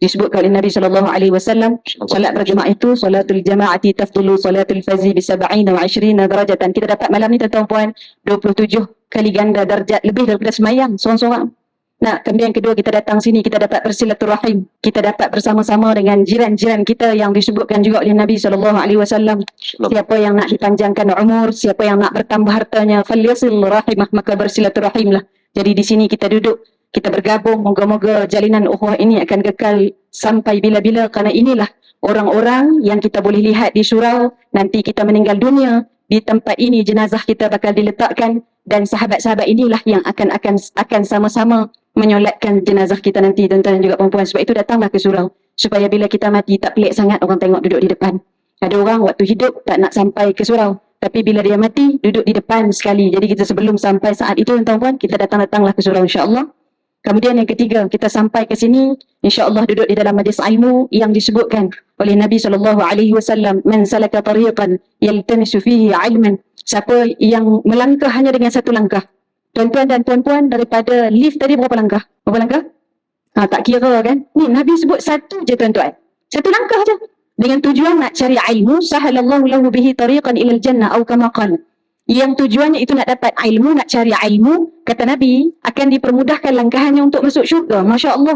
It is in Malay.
disebutkan oleh Nabi sallallahu alaihi wasallam solat berjemaah itu solatul jamaati tafdulu solatul fazi bi 70 wa 20 darajatan kita dapat malam ni tuan-tuan puan 27 kali ganda darjat lebih daripada semayang seorang-seorang Nah, kemudian kedua kita datang sini kita dapat bersilaturahim. Kita dapat bersama-sama dengan jiran-jiran kita yang disebutkan juga oleh Nabi sallallahu alaihi wasallam. Siapa yang nak dipanjangkan umur, siapa yang nak bertambah hartanya, falyasil rahimah maka bersilaturahimlah. Jadi di sini kita duduk, kita bergabung, moga-moga jalinan ukhuwah ini akan kekal sampai bila-bila. Kerana inilah orang-orang yang kita boleh lihat di surau. Nanti kita meninggal dunia di tempat ini jenazah kita bakal diletakkan. Dan sahabat-sahabat inilah yang akan akan akan sama-sama menyolatkan jenazah kita nanti tuan-tuan dan juga perempuan sebab itu datanglah ke surau supaya bila kita mati tak pelik sangat orang tengok duduk di depan. Ada orang waktu hidup tak nak sampai ke surau tapi bila dia mati duduk di depan sekali. Jadi kita sebelum sampai saat itu tuan-tuan kita datang-datanglah ke surau insya-Allah kemudian yang ketiga kita sampai ke sini insya-Allah duduk di dalam majlis ilmu yang disebutkan oleh Nabi sallallahu alaihi wasallam man salaka tariqan yaltamisu fihi ilman siapa yang melangkah hanya dengan satu langkah Tuan-tuan dan puan-puan daripada lift tadi berapa langkah? Berapa langkah? Ha, tak kira kan? Ni Nabi sebut satu je tuan-tuan. Satu langkah je. Dengan tujuan nak cari ilmu, sahalallahu lahu bihi tariqan ilal jannah au kama qala. Yang tujuannya itu nak dapat ilmu, nak cari ilmu, kata Nabi, akan dipermudahkan langkahannya untuk masuk syurga. Masya Allah.